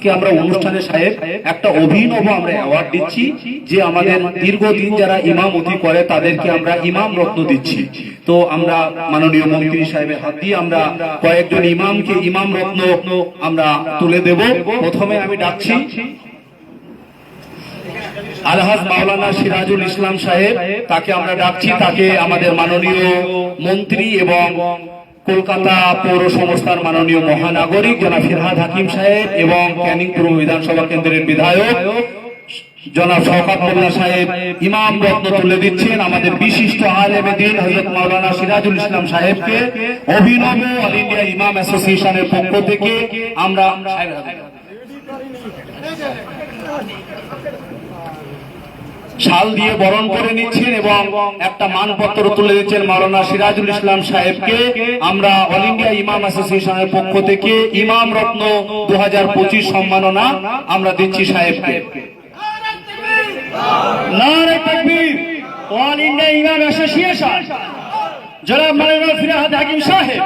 আজকে আমরা অনুষ্ঠানে সাহেব একটা অভিনব আমরা অ্যাওয়ার্ড দিচ্ছি, যে আমাদের দীর্ঘদিন যারা ইমামতি করে তাদেরকে আমরা ইমাম রত্ন দিচ্ছি। তো আমরা মাননীয় মন্ত্রী সাহেবের হাত দিয়ে আমরা কয়েকজন ইমামকে ইমাম রত্ন আমরা তুলে দেব। প্রথমে আমি ডাকছি আলহাজ মাওলানা সিরাজুল ইসলাম সাহেব, তাকে আমরা ডাকছি, তাকে আমাদের মাননীয় মন্ত্রী এবং কলকাতা পৌর সংস্থার মাননীয় মহানাগরিক জনাব ফিরহাদ হাকিম সাহেব এবং ক্যানিং পূর্ব বিধানসভা কেন্দ্রের বিধায়ক জনাব শওকত মোল্লা সাহেব। ইমাম রত্ন তুলে দিচ্ছেন আমাদের বিশিষ্ট আলেমে দিন হজরত মাওলানা সিরাজুল ইসলাম সাহেবকে। অভিনব অল ইন্ডিয়া ইমাম অ্যাসোসিয়েশনের পক্ষ থেকে আমরা শাল দিয়ে বরণ করে নিচ্ছেন এবং একটা মানপত্র তুলে দিচ্ছেন মাওলানা সিরাজুল ইসলাম সাহেবকে। আমরা অল ইন্ডিয়া ইমাম অ্যাসোসিয়েশনের পক্ষ থেকে ইমাম রত্ন দু সম্মাননা আমরা দিচ্ছি সাহেবকে। All India imam association. জনাব হাকিম সাহেব,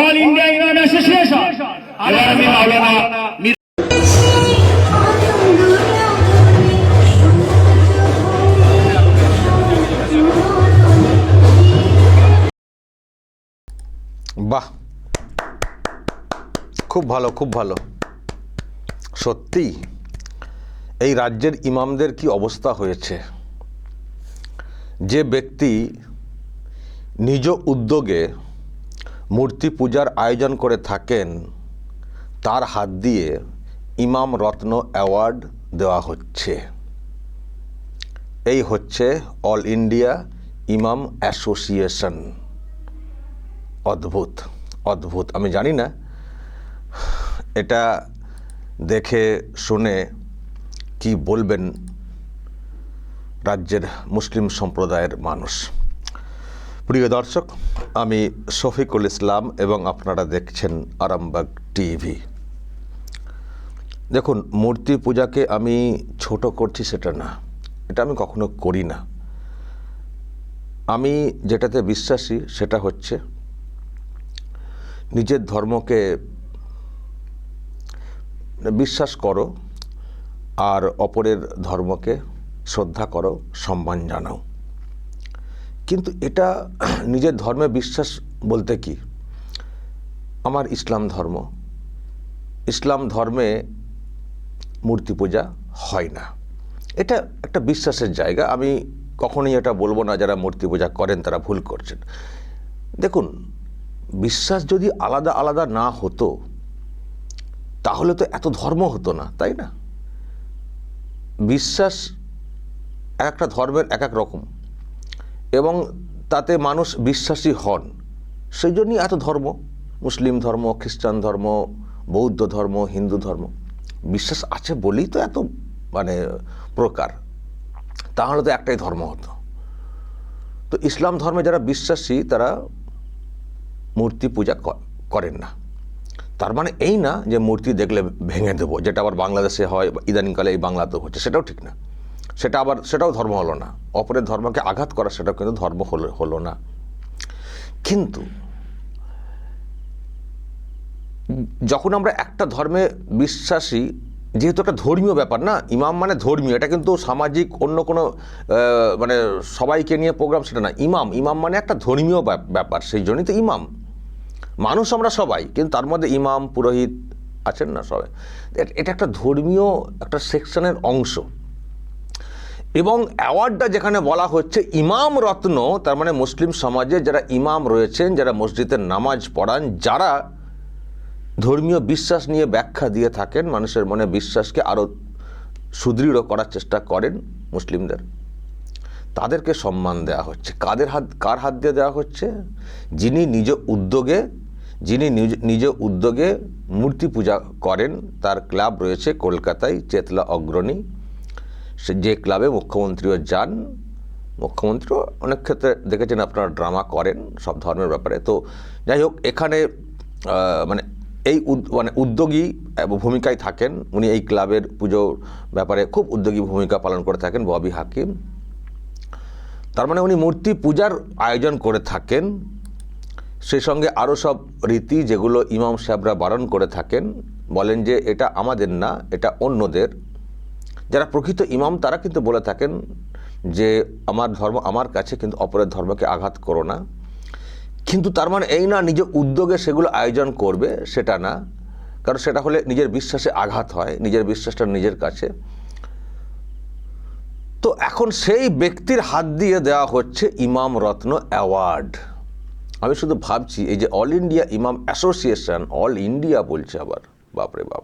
অল ইন্ডিয়া ইমাম অ্যাসোসিয়েশন। আমি বাহ। খুব ভালো খুব ভালো। সত্যি এই রাজ্যের ইমামদের কি অবস্থা হয়েছে? যে ব্যক্তি নিজ উদ্যোগে মূর্তি পূজার আয়োজন করে থাকেন, তার হাত দিয়ে ইমাম রত্ন অ্যাওয়ার্ড দেওয়া হচ্ছে। এই হচ্ছে অল ইন্ডিয়া ইমাম অ্যাসোসিয়েশন। অদ্ভুত অদ্ভুত। আমি জানি না, এটা দেখে, শুনে কি বলবেন রাজ্যের মুসলিম সম্প্রদায়ের মানুষ। প্রিয় দর্শক, আমি শফিকুল ইসলাম এবং আপনারা দেখছেন আরামবাগ টিভি। দেখুন, মূর্তি পূজাকে আমি ছোট করছি সেটা না, এটা আমি কখনো করি না। আমি যেটাতে বিশ্বাসী সেটা হচ্ছে নিজের ধর্মকে বিশ্বাস করো আর অপরের ধর্মকে শ্রদ্ধা করো, সম্মান জানাও। কিন্তু এটা নিজের ধর্মে বিশ্বাস বলতে কি? আমার ইসলাম ধর্ম। ইসলাম ধর্মে মূর্তি পূজা হয় না। এটা একটা বিশ্বাসের জায়গা। আমি কখনোই এটা বলব না, যারা মূর্তি পূজা করেন তারা ভুল করছেন। দেখুন বিশ্বাস যদি আলাদা আলাদা না হতো, তাহলে তো এত ধর্ম হতো না, তাই না? বিশ্বাস এক একটা ধর্মের এক এক রকম। এবং তাতে মানুষ বিশ্বাসী হন। সেই জন্যই এত ধর্ম। মুসলিম ধর্ম, খ্রিস্টান ধর্ম, বৌদ্ধ ধর্ম, হিন্দু ধর্ম। বিশ্বাস আছে বলেই তো এত মানে প্রকার। তাহলে তো একটাই ধর্ম হতো। তো ইসলাম ধর্মে যারা বিশ্বাসী, তারা মূর্তি পূজা করেন না। তার মানে এই না যে মূর্তি দেখলে ভেঙে দেবো, যেটা আবার বাংলাদেশে হয়, ইদানিংকালে এই বাংলাতেও হচ্ছে, সেটাও ঠিক না। সেটা আবার, সেটাও ধর্ম হলো না। অপরের ধর্মকে আঘাত করা, সেটাও কিন্তু ধর্ম হলো হলো না। কিন্তু যখন আমরা একটা ধর্মে বিশ্বাসী, যেহেতু একটা ধর্মীয় ব্যাপার না, ইমাম মানে ধর্মীয়, এটা কিন্তু সামাজিক অন্য কোনো মানে সবাইকে নিয়ে প্রোগ্রাম সেটা না, ইমাম ইমাম মানে একটা ধর্মীয় ব্যাপ- ব্যাপার, সেই জন্যই তো ইমাম। মানুষ আমরা সবাই, কিন্তু তার মধ্যে ইমাম, পুরোহিত আছেন না সবাই। এটা একটা ধর্মীয় একটা সেকশনের অংশ। এবং অ্যাওয়ার্ডটা যেখানে বলা হচ্ছে ইমাম রত্ন, তার মানে মুসলিম সমাজে যারা ইমাম রয়েছেন, যারা মসজিদের নামাজ পড়ান, যারা ধর্মীয় বিশ্বাস নিয়ে ব্যাখ্যা দিয়ে থাকেন, মানুষের মনে বিশ্বাসকে আরও সুদৃঢ় করার চেষ্টা করেন মুসলিমদের। তাদেরকে সম্মান দেওয়া হচ্ছে। কাদের হাত, কার হাত দিয়ে দেওয়া হচ্ছে? যিনি নিজ উদ্যোগে যিনি নিজ উদ্যোগে মূর্তি পূজা করেন, তার ক্লাব রয়েছে কলকাতায় চেতলা অগ্রণী। সে, যে ক্লাবে মুখ্যমন্ত্রীও যান, মুখ্যমন্ত্রীও অনেক ক্ষেত্রে দেখেছেন আপনারা ড্রামা করেন, সব ধর্মের ব্যাপারে। তো যাই হোক, এখানে মানে এই মানে উদ্যোগী ভূমিকায় থাকেন। উনি এই ক্লাবের পুজোর ব্যাপারে খুব উদ্যোগী ভূমিকা পালন করে থাকেন, ববি হাকিম। তার মানে উনি মূর্তি পূজার আয়োজন করে থাকেন। সেই সঙ্গে আরও সব রীতি যেগুলো ইমাম সাহেবরা বারণ করে থাকেন, বলেন যে এটা আমাদের না, এটা অন্যদের। যারা প্রকৃত ইমাম, তারা কিন্তু বলে থাকেন যে আমার ধর্ম আমার কাছে, কিন্তু অপরের ধর্মকে আঘাত করো না। কিন্তু তার মানে এই না, নিজের উদ্যোগে সেগুলো আয়োজন করবে, সেটা না। কারণ সেটা হলে নিজের বিশ্বাসে আঘাত হয়, নিজের বিশ্বাসটা নিজের কাছে। তো এখন সেই ব্যক্তির হাত দিয়ে দেওয়া হচ্ছে ইমাম রত্ন অ্যাওয়ার্ড। আমি শুধু ভাবছি, এই যে all India imam association all India বলছে আবার, বাপরে বাপ।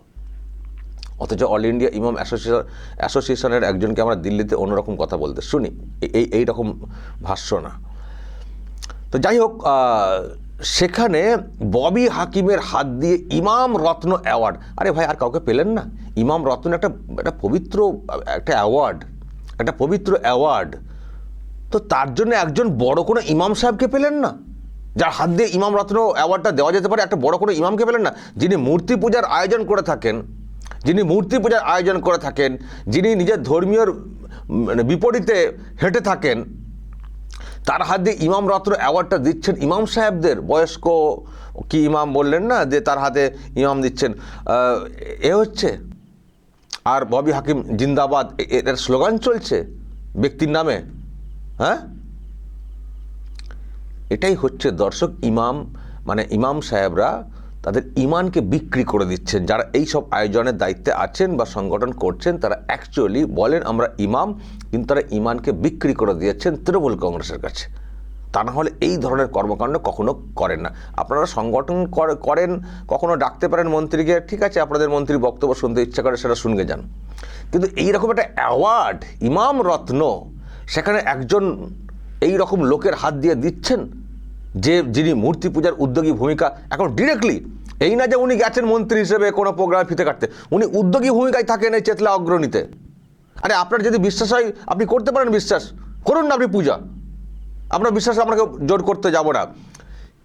অথচ অল ইন্ডিয়া ইমাম অ্যাসোসিয়েশন অ্যাসোসিয়েশনের একজনকে আমরা দিল্লিতে অন্যরকম কথা বলতে শুনি। এই- এই রকম ভাষ্য না। তো যাই হোক সেখানে ববি হাকিমের হাত দিয়ে ইমাম রত্ন অ্যাওয়ার্ড। আরে ভাই, আর কাউকে পেলেন না? ইমাম রত্ন একটা একটা পবিত্র, একটা অ্যাওয়ার্ড, একটা পবিত্র অ্যাওয়ার্ড। তো তার জন্য একজন বড় কোনো ইমাম সাহেবকে পেলেন না? যার হাত দিয়ে ইমাম রত্ন অ্যাওয়ার্ডটা দেওয়া যেতে পারে। একটা বড় কোনো ইমামকে পেলেন না। যিনি মূর্তি পূজার আয়োজন করে থাকেন, যিনি মূর্তি পূজার আয়োজন করে থাকেন, যিনি নিজের ধর্মীয় মানে বিপরীতে হেঁটে থাকেন, তার হাত দিয়ে ইমাম রত্ন অ্যাওয়ার্ডটা দিচ্ছেন ইমাম সাহেবদের। বয়স্ক কি ইমাম বললেন না যে তার হাতে ইমাম দিচ্ছেন? এ হচ্ছে। আর ববি হাকিম জিন্দাবাদ এর স্লোগান চলছে। ব্যক্তির নামে। হ্যাঁ? এটাই হচ্ছে দর্শক ইমাম মানে ইমাম সাহেবরা তাদের ইমানকে বিক্রি করে দিচ্ছেন। যারা এই সব আয়োজনের দায়িত্বে আছেন বা সংগঠন করছেন, তারা অ্যাকচুয়ালি বলেন আমরা ইমাম, কিন্তু তারা ইমানকে বিক্রি করে দিয়েছেন তৃণমূল কংগ্রেসের কাছে। তা না হলে এই ধরনের কর্মকাণ্ড কখনো করেন না। আপনারা সংগঠন করেন, কখনো ডাকতে পারেন মন্ত্রীকে, ঠিক আছে, আপনাদের মন্ত্রীর বক্তব্য শুনতে ইচ্ছা করে সেটা শুনকে যান। কিন্তু এই রকম একটা অ্যাওয়ার্ড, ইমাম রত্ন, সেখানে একজন এই রকম লোকের হাত দিয়ে দিচ্ছেন যে যিনি মূর্তি পূজার উদ্যোগী ভূমিকা এখন ডিরেক্টলি এই না যে উনি গেছেন মন্ত্রী হিসেবে কোনো প্রোগ্রাম ফিতে কাটতে, উনি উদ্যোগী ভূমিকায় থাকেন এই চেতলা অগ্রণীতে। আরে আপনার যদি বিশ্বাস হয়, আপনি করতে পারেন বিশ্বাস। করুন না আপনি পূজা। আপনার বিশ্বাস আপনাকে জোর করতে যাব না।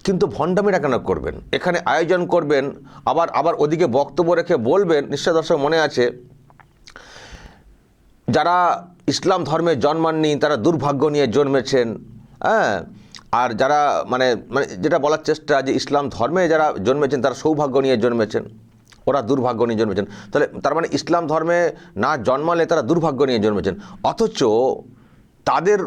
কিন্তু ভণ্ডামিটা কেন করবেন? এখানে আয়োজন করবেন, আবার আবার ওদিকে বক্তব্য রেখে বলবেন, নিশ্চয় দর্শক মনে আছে যারা ইসলাম ধর্মে জন্মাননি, তারা দুর্ভাগ্য নিয়ে জন্মেছেন হ্যাঁ? আর যারা মানে মানে যেটা বলার চেষ্টা যে ইসলাম ধর্মে যারা জন্মেছেন, তারা সৌভাগ্য নিয়ে জন্মেছেন। ওরা দুর্ভাগ্য নিয়ে জন্মেছেন। তাহলে তার মানে ইসলাম ধর্মে না জন্মালে তারা দুর্ভাগ্য নিয়ে জন্মেছেন। অথচ তাদের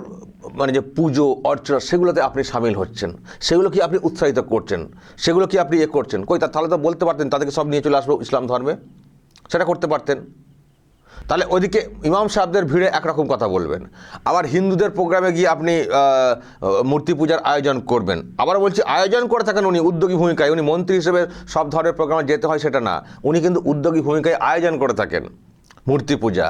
মানে যে পুজো, অর্চনা, সেগুলোতে আপনি সামিল হচ্ছেন। সেগুলো কি আপনি উৎসাহিত করছেন? সেগুলো কি আপনি এ করছেন? কই তাহলে তো বলতে পারতেন, তাদেরকে সব নিয়ে চলে আসব ইসলাম ধর্মে? সেটা করতে পারতেন। তাহলে ওইদিকে ইমাম সাহেবদের ভিড়ে একরকম কথা বলবেন। আবার হিন্দুদের প্রোগ্রামে গিয়ে আপনি মূর্তি পূজার আয়োজন করবেন। আবার বলছি, আয়োজন করে থাকেন উনি, উদ্যোগী ভূমিকায়। উনি মন্ত্রী হিসেবে সব ধরনের প্রোগ্রামে যেতে হয় সেটা না। উনি কিন্তু উদ্যোগী ভূমিকায় আয়োজন করে থাকেন, মূর্তি পূজা।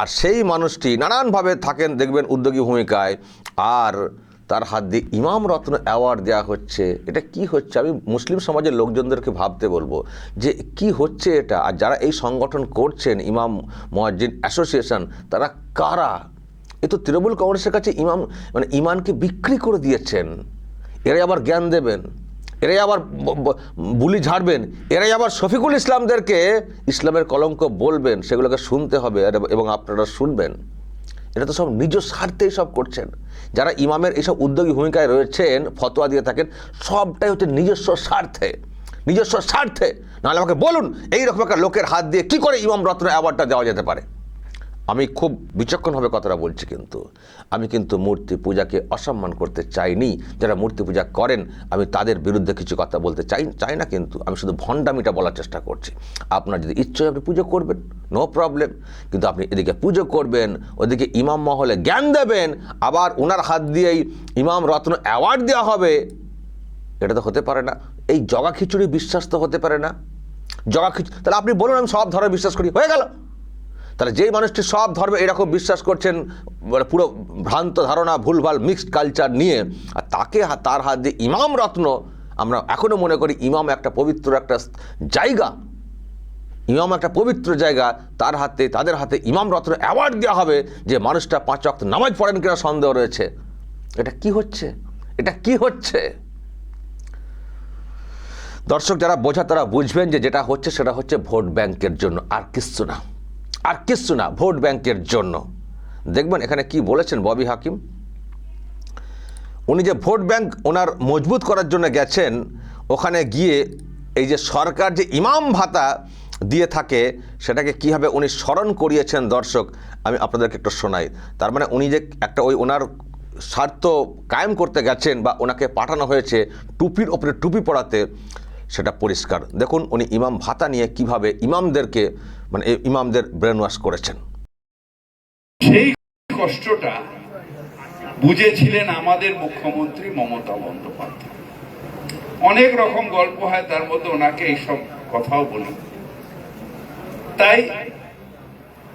আর সেই মানুষটি নানানভাবে থাকেন, দেখবেন উদ্যোগী ভূমিকায়। আর তার হাত দিয়ে ইমাম রত্ন অ্যাওয়ার্ড দেওয়া হচ্ছে। এটা কি হচ্ছে? আমি মুসলিম সমাজের লোকজনদেরকে ভাবতে বলব যে কি হচ্ছে এটা? আর যারা এই সংগঠন করছেন, ইমাম মহাজিন অ্যাসোসিয়েশন তারা কারা? এ তো তৃণমূল কংগ্রেসের কাছে ইমাম মানে ইমানকে বিক্রি করে দিয়েছেন। এরাই আবার জ্ঞান দেবেন। এরাই আবার বুলি ঝাড়বেন। এরাই আবার শফিকুল ইসলামদেরকে ইসলামের কলঙ্ক বলবেন। সেগুলোকে শুনতে হবে। এবং আপনারা শুনবেন। এটা তো সব নিজ স্বার্থেই সব করছেন। যারা ইমামের এইসব উদ্যোগী ভূমিকায় রয়েছেন, ফতোয়া দিয়ে থাকেন, সবটাই হচ্ছে নিজস্ব স্বার্থে। নিজস্ব স্বার্থে। নাহলে আমাকে বলুন এইরকম একটা লোকের হাত দিয়ে কি করে ইমাম রত্ন অ্যাওয়ার্ডটা দেওয়া যেতে পারে? আমি খুব বিচক্ষণভাবে কথাটা বলছি কিন্তু। আমি কিন্তু মূর্তি পূজাকে অসম্মান করতে চাইনি। যারা মূর্তি পূজা করেন, আমি তাদের বিরুদ্ধে কিছু কথা বলতে চাই চাই না কিন্তু। আমি শুধু ভণ্ডামিটা বলার চেষ্টা করছি। আপনার যদি ইচ্ছে আপনি পুজো করবেন নো প্রবলেম কিন্তু আপনি এদিকে পুজো করবেন, ওদিকে ইমাম মহলে জ্ঞান দেবেন, আবার ওনার হাত দিয়েই ইমাম রত্ন অ্যাওয়ার্ড দেওয়া হবে। এটা তো হতে পারে না। এই জগা খিচুড়ি বিশ্বাস তো হতে পারে না। জগা খিচুড়ি তাহলে আপনি বলুন, আমি সব ধরনের বিশ্বাস করি। হয়ে গেল। তাহলে যেই মানুষটি সব ধর্মে এরকম বিশ্বাস করছেন মানে পুরো ভ্রান্ত ধারণা, ভুলভাল মিক্সড কালচার নিয়ে, আর তাকে তার হাত দিয়ে ইমাম রত্ন, আমরা এখনও মনে করি ইমাম একটা পবিত্র একটা জায়গা। ইমাম একটা পবিত্র জায়গা, তার হাতে, তাদের হাতে ইমাম রত্ন অ্যাওয়ার্ড দেওয়া হবে যে মানুষটা পাঁচ অক্ত নামাজ পড়েন কিনা সন্দেহ রয়েছে। এটা কি হচ্ছে? এটা কি হচ্ছে? দর্শক, যারা বোঝা, তারা বুঝবেন যে যেটা হচ্ছে, সেটা হচ্ছে ভোট ব্যাংকের জন্য, আর কিচ্ছু না। আর কিচ্ছু না, ভোট ব্যাংকের জন্য। দেখবেন এখানে কি বলেছেন ববি হাকিম? উনি যে ভোট ব্যাংক ওনার মজবুত করার জন্য গেছেন, ওখানে গিয়ে এই যে সরকার যে ইমাম ভাতা দিয়ে থাকে, সেটাকে কীভাবে উনি স্মরণ করিয়েছেন দর্শক, আমি আপনাদেরকে একটু শোনাই। তার মানে উনি যে একটা ওই ওনার স্বার্থ কায়েম করতে গেছেন বা ওনাকে পাঠানো হয়েছে, টুপির ওপরে টুপি পড়াতে সেটা পরিষ্কার। দেখুন, উনি ইমাম ভাতা নিয়ে কীভাবে ইমামদেরকে মানে ইমামদের ব্রেন ওয়াশ করেছেন। সেই কষ্টটা বুঝেছিলেন আমাদের মুখ্যমন্ত্রী মমতা বন্দ্যোপাধ্যায়। অনেক রকম গল্প হয়, তার মধ্যে ওনাকে এইসব কথাও বলি। তাই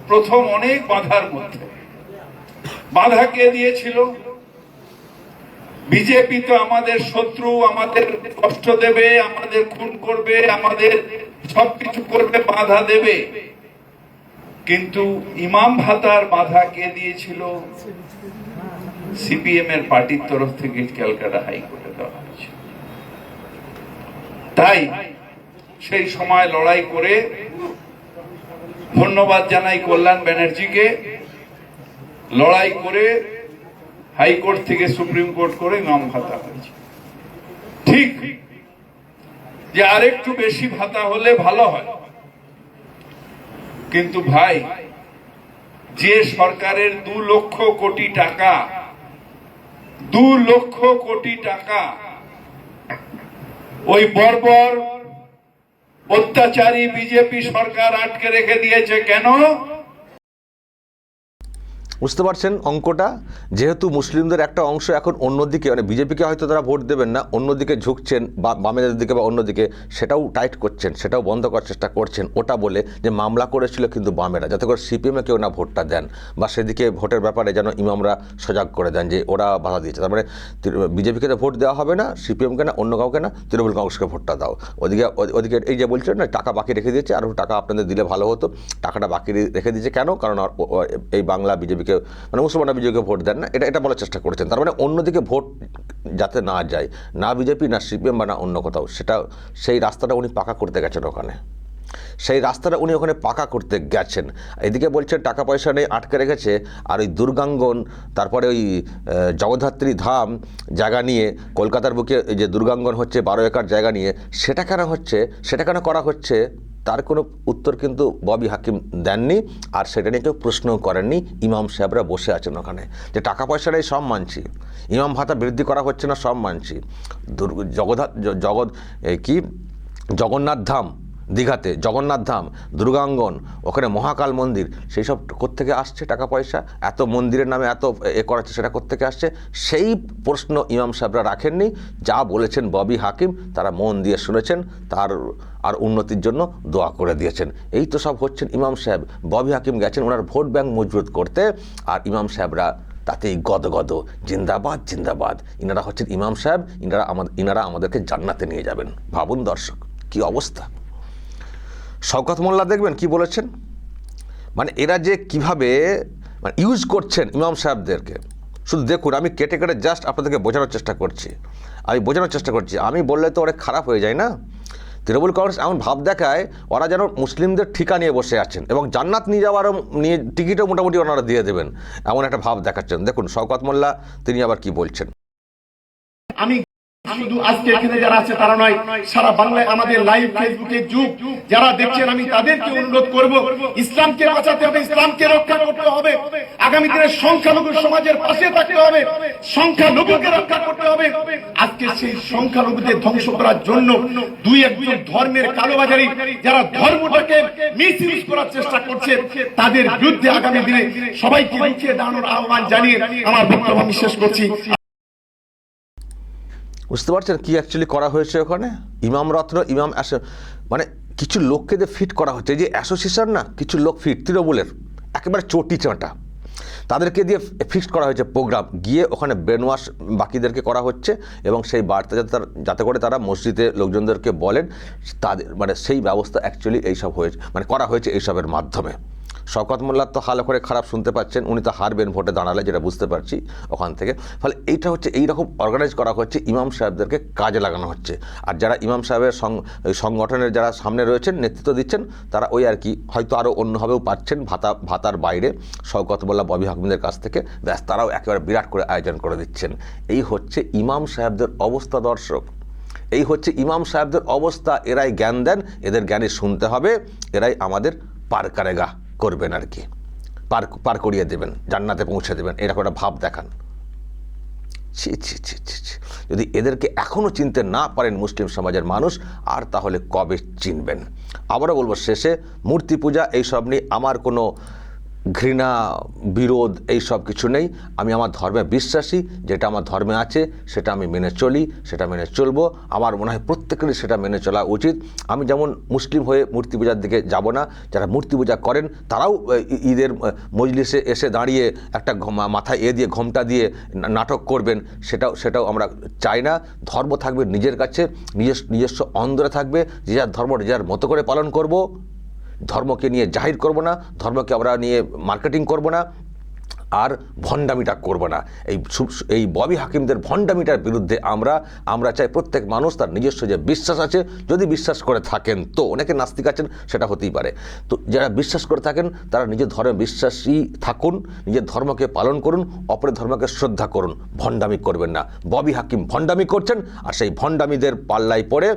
প্রথম অনেক বাধার মধ্যে। বাধা কে দিয়েছিল? বিজেপি তো আমাদের শত্রু, আমাদের কষ্ট দেবে, আমাদের খুন করবে, আমাদের সবকিছু করবে, বাধা দেবে। কিন্তু ইমাম ভাতার বাধা কে দিয়েছিল? সিপিএম এর পার্টির তরফ থেকে ক্যালকাটা হাইকোর্টে দেওয়া হয়েছিল তাই সেই সময় লড়াই করে ধন্যবাদ জানাই কল্যাণ ব্যানার্জিকে। লড়াই করে হাইকোর্ট থেকে সুপ্রিম কোর্ট করে ইমাম ভাতা হয়েছে। ঠিক যে আরেকটু বেশি ভাতা হলে ভালো হয়। কিন্তু ভাই, যে সরকারের দু লক্ষ কোটি টাকা, দু লক্ষ কোটি টাকা ওই বর্বর অত্যাচারী বিজেপি সরকার আটকে রেখে দিয়েছে কেন? বুঝতে পারছেন অঙ্কটা? যেহেতু মুসলিমদের একটা অংশ এখন অন্যদিকে মানে বিজেপিকে হয়তো তারা ভোট দেবেন না, অন্যদিকে ঝুঁকছেন বা বামেদের দিকে বা অন্যদিকে, সেটাও টাইট করছেন, সেটাও বন্ধ করার চেষ্টা করছেন। ওটা বলে যে মামলা করেছিল কিন্তু বামেরা, যাতে করে সিপিএমে কেউ না ভোটটা দেন বা সেদিকে ভোটের ব্যাপারে যেন ইমামরা সজাগ করে দেন যে ওরা বাধা দিয়েছে। তার মানে বিজেপিকে তো ভোট দেওয়া হবে না, সিপিএমকে না, অন্য কাউকে না, তৃণমূল কংগ্রেসকে ভোটটা দাও। ওদিকে ওদিকে এই যে বলছেন না, টাকা বাকি রেখে দিয়েছে আর টাকা আপনাদের দিলে ভালো হতো। টাকাটা বাকি রেখে দিয়েছে কেন? কারণ এই বাংলা বিজেপিকে মানে মুসলমানরা বিজেপিকে ভোট দেন না, এটা এটা বলার চেষ্টা করেছেন। তার মানে অন্যদিকে ভোট যাতে না যায়, না বিজেপি, না সিপিএম বা না অন্য কোথাও, সেটা, সেই রাস্তাটা উনি পাকা করতে গেছেন ওখানে। সেই রাস্তাটা উনি ওখানে পাকা করতে গেছেন। এদিকে বলছেন টাকা পয়সা নেই, আটকে রেখেছে, আর ওই দুর্গাঙ্গন, তারপরে ওই জগদ্ধাত্রী ধাম জায়গা নিয়ে, কলকাতার বুকে যে দুর্গাঙ্গন হচ্ছে, বারো একর জায়গা নিয়ে, সেটা কেন হচ্ছে, সেটা কেন করা হচ্ছে? তার কোনো উত্তর কিন্তু ববি হাকিম দেননি, আর সেটা নিয়ে কেউ প্রশ্নও করেননি। ইমাম সাহেবরা বসে আছেন ওখানে। যে টাকা পয়সাটাই সব মানছি, ইমাম ভাতা বৃদ্ধি করা হচ্ছে না, সব মানছি। দুর্গ জগদ্ধা জ- জগৎ কি? জগন্নাথ ধাম, দীঘাতে, জগন্নাথ ধাম, দুর্গাঙ্গন, ওখানে মহাকাল মন্দির, সেই সব কোত্থেকে আসছে টাকা পয়সা? এত মন্দিরের নামে এত এ করাচ্ছে, সেটা কোত্থেকে আসছে? সেই প্রশ্ন ইমাম সাহেবরা রাখেননি। যা বলেছেন ববি হাকিম, তারা মন দিয়ে শুনেছেন। তার আর উন্নতির জন্য দোয়া করে দিয়েছেন। এই তো সব হচ্ছেন ইমাম সাহেব। ববি হাকিম গেছেন, ওনার ভোট ব্যাংক মজবুত করতে। আর ইমাম সাহেবরা তাতেই গদগদ। জিন্দাবাদ জিন্দাবাদ। ইনারা হচ্ছেন ইমাম সাহেব, ইনারা আমাদের ইনারা আমাদেরকে জান্নাতে নিয়ে যাবেন। ভাবুন দর্শক, কি অবস্থা? শওকত মোল্লা দেখবেন কি বলেছেন? মানে এরা যে কীভাবে মানে ইউজ করছেন ইমাম সাহেবদেরকে। শুধু দেখুন, আমি কেটে কেটে জাস্ট আপনাদেরকে বোঝানোর চেষ্টা করছি। আমি বোঝানোর চেষ্টা করছি। আমি বললে তো অনেক খারাপ হয়ে যায় না? তৃণমূল কংগ্রেস এমন ভাব দেখায়, ওরা যেন মুসলিমদের ঠিকা নিয়ে বসে আছেন এবং জান্নাত নিয়ে যাওয়ারও, নিয়ে টিকিটও মোটামুটি ওনারা দিয়ে দেবেন, এমন একটা ভাব দেখাচ্ছেন। দেখুন, শওকত মোল্লা, তিনি আবার কি বলছেন? আমি শুধু আজকে এখানে যারা আছে, তারা নয়, সারা বাংলায় আমাদের লাইভ ফেসবুকে যুগ। যারা দেখছেন, আমি তাদেরকে অনুরোধ করব, ইসলামকে বাঁচাতে হবে, ইসলামকে রক্ষা করতে হবে। আগামী দিনে সংখ্যালঘু সমাজের পাশে থাকতে হবে, সংখ্যালঘুকে রক্ষা করতে হবে। আজকে সেই সংখ্যালঘুদের ধ্বংস করার জন্য দুই একজন ধর্মের কালোবাজারি, যারা ধর্মটাকে মিস ইউজ করার চেষ্টা করছে, তাদের বিরুদ্ধে আগামী দিনে সবাইকে রুখিয়ে দাঁড়ানোর আহ্বান জানিয়ে আমার বক্তব্য আমি শেষ করছি। বুঝতে পারছেন কি অ্যাকচুয়ালি করা হয়েছে ওখানে? ইমাম রত্ন, ইমাম অ্যাসো- মানে কিছু লোককে যে ফিট করা হচ্ছে যে অ্যাসোসিয়েশন না, কিছু লোক ফিট তৃণমূলের, একেবারে চটি চাঁটা। তাদেরকে দিয়ে ফিক্সড করা হয়েছে প্রোগ্রাম গিয়ে ওখানে ব্রেনওয়াশ বাকিদেরকে করা হচ্ছে এবং সেই বার্তা যাতে যাতে করে তারা মসজিদে লোকজনদেরকে বলেন, তাদের মানে সেই ব্যবস্থা অ্যাকচুয়ালি এইসব হয়েছে মানে করা হয়েছে এইসবের মাধ্যমে। শওকত মোল্লার তো হাল করে খারাপ শুনতে পাচ্ছেন, উনি তো হারবেন ভোটে দাঁড়ালে যেটা বুঝতে পারছি ওখান থেকে। ফলে এইটা হচ্ছে, এই রকম অর্গানাইজ করা হচ্ছে, ইমাম সাহেবদেরকে কাজে লাগানো হচ্ছে। আর যারা ইমাম সাহেবের সংগঠনের যারা সামনে রয়েছেন, নেতৃত্ব দিচ্ছেন, তারা ওই আর কি, হয়তো আরও অন্যভাবেও পাচ্ছেন ভাতা, ভাতার বাইরে। শওকত মোল্লা, ববি হাকিমদের কাছ থেকে ব্যাস, তারাও একেবারে বিরাট করে আয়োজন করে দিচ্ছেন। এই হচ্ছে ইমাম সাহেবদের অবস্থা, দর্শক। এই হচ্ছে ইমাম সাহেবদের অবস্থা, এরাই জ্ঞান দেন, এদের জ্ঞানে শুনতে হবে, এরাই আমাদের পার কারেগা। করবেন আর কি। পার পার করিয়ে দেবেন, জান্নাতে পৌঁছে দেবেন। এরকম একটা ভাব দেখান। ছি ছি ছি ছি ছি। যদি এদেরকে এখনও চিনতে না পারেন মুসলিম সমাজের মানুষ, আর তাহলে কবে চিনবেন? আবারও বলব, শেষে মূর্তি পূজা, এইসব নিয়ে আমার কোনো ঘৃণা, বিরোধ এই সব কিছু নেই। আমি আমার ধর্মে বিশ্বাসী, যেটা আমার ধর্মে আছে, সেটা আমি মেনে চলি, সেটা মেনে চলবো। আমার মনে হয় প্রত্যেকেরই সেটা মেনে চলা উচিত। আমি যেমন মুসলিম হয়ে মূর্তি পূজার দিকে যাব না, যারা মূর্তি পূজা করেন, তারাও ঈদের মজলিসে এসে দাঁড়িয়ে একটা মাথায় এ দিয়ে ঘোমটা দিয়ে নাটক করবেন, সেটাও সেটাও আমরা চাই না। ধর্ম থাকবে নিজের কাছে নিজস্ব নিজস্ব অন্দরে থাকবে, যে যার ধর্ম, যে যার মতো করে পালন করব। ধর্মকে নিয়ে জাহির করব না ধর্মকে আমরা নিয়ে মার্কেটিং করব না। আর ভণ্ডামিটা করব না। এই এই ববি হাকিমদের ভণ্ডামিটার বিরুদ্ধে আমরা আমরা চাই প্রত্যেক মানুষ তার নিজস্ব যে বিশ্বাস আছে, যদি বিশ্বাস করে থাকেন তো, অনেকে নাস্তিক আছেন, সেটা হতেই পারে। তো যারা বিশ্বাস করে থাকেন, তারা নিজের ধর্মে বিশ্বাসী থাকুন, নিজের ধর্মকে পালন করুন, অপরের ধর্মকে শ্রদ্ধা করুন, ভণ্ডামি করবেন না। ববি হাকিম ভণ্ডামি করছেন, আর সেই ভণ্ডামিদের পাল্লায় পড়ে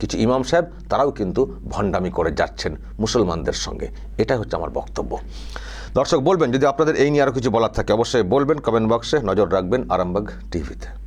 কিছু ইমাম সাহেব, তারাও কিন্তু ভণ্ডামি করে যাচ্ছেন মুসলমানদের সঙ্গে। এটাই হচ্ছে আমার বক্তব্য। দর্শক, বলবেন যদি আপনাদের এই নিয়ে আরও কিছু বলার থাকে, অবশ্যই বলবেন কমেন্ট বক্সে নজর রাখবেন আরামবাগ টিভিতে।